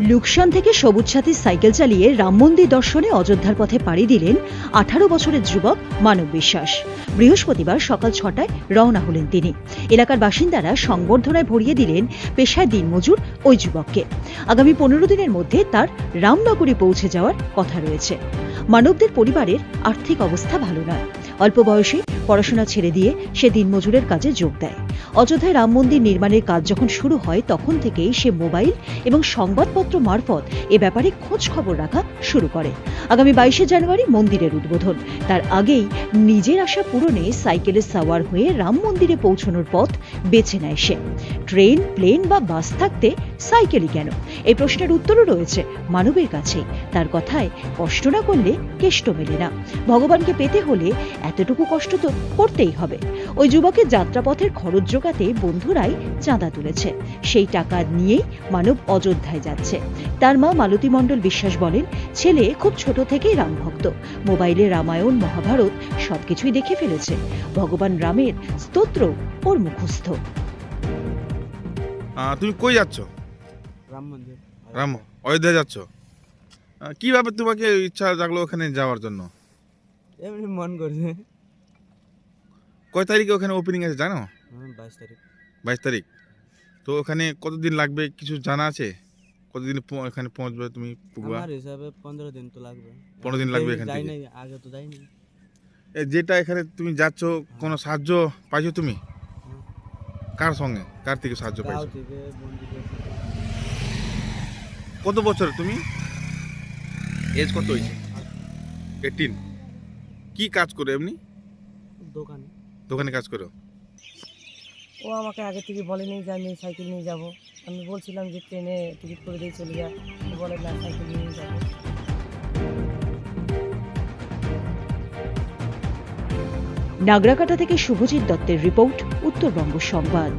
লুকসান থেকে সবুজ সাথীর সাইকেল চালিয়ে রাম মন্দির দর্শনে অযোধ্যার পথে পাড়ি দিলেন আঠারো বছরের যুবক মানব বিশ্বাস। বৃহস্পতিবার সকাল ছটায় রওনা হলেন তিনি। এলাকার বাসিন্দারা সংবর্ধনায় ভরিয়ে দিলেন পেশায় দিনমজুর ওই যুবককে। আগামী পনেরো দিনের মধ্যে তার রামনগরে পৌঁছে যাওয়ার কথা রয়েছে। মানবদের পরিবারের আর্থিক অবস্থা ভালো নয়। অল্প বয়সে পড়াশোনা ছেড়ে দিয়ে সে দিনমজুরের কাজে যোগ দেয়। অযোধ্যায় রাম মন্দির নির্মাণের কাজ যখন শুরু হয়, তখন থেকেই সে মোবাইল এবং সংবাদপত্র মারফত এ ব্যাপারে খোঁজ খবর রাখা শুরু করে। আগামী বাইশে জানুয়ারি মন্দিরের উদ্বোধন। তার আগেই নিজের আশা পূরণে সাইকেলে সাওয়ার হয়ে রাম মন্দিরে পৌঁছানোর পথ বেছে নেয় সে। ট্রেন, প্লেন বা বাস থাকতে সাইকেলই কেন? এই প্রশ্নের উত্তরও রয়েছে মানবের কাছে। তার কথায় কষ্ট না করলে কেষ্ট মেলে না। ভগবানকে পেতে হলে এতটুকু কষ্ট তো করতেই হবে। ওই যুবকের যাত্রাপথের খরচ জোগাতে বন্ধুরাই চাঁদা তুলেছে। সেই টাকা নিয়েই মানব অযোধ্যায় যাচ্ছে। তার মা মালতী মণ্ডল বিশ্বাস বলেন ছেলে খুব ছোট থেকেই রামভক্ত মোবাইলে রামায়ণ মহাভারত সবকিছুই দেখে ফেলেছে। ভগবান রামের স্তোত্র ওর মুখস্থ। তুমি কই যাচ্ছ? রাম মন্দির। রাম অযোধ্যা যাচ্ছ? কীভাবে তোমাকে ইচ্ছা জাগলো ওখানে যাওয়ার জন্য? এমনি মন করছে। কয় তারিখে ওখানে ওপেনিং আছে জানো? বাইশ তারিখ। বাইশ তারিখ। তো ওখানে কতদিন লাগবে? কিছু জানা আছে? কতদিন এখানে পৌঁছবে তুমি আমার হিসাবে পনেরো দিন তো লাগবে। 15 দিন লাগবে এখান যাই আগে তো যাইনি। যেটা এখানে তুমি যাচ্ছ কোনো সাহায্য পাইছো তুমি? কার সঙ্গে? কার থেকে সাহায্য পাইছো? কত বছর তুমি? এজ কত হয়েছে? এইটিন কি কাজ করো এমনি? দোকানে। দোকানে কাজ করো? ও আমাকে আগে থেকে বলেনি যে আমি সাইকেল নিয়ে যাব। আমি বলছিলাম যে ট্রেনে টিকিট করে দিয়ে চলে যা। বলে, না, সাইকেল নিয়ে যাব। নাগরাকাটা থেকে শুভজিৎ দত্তের রিপোর্ট, উত্তরবঙ্গ সংবাদ।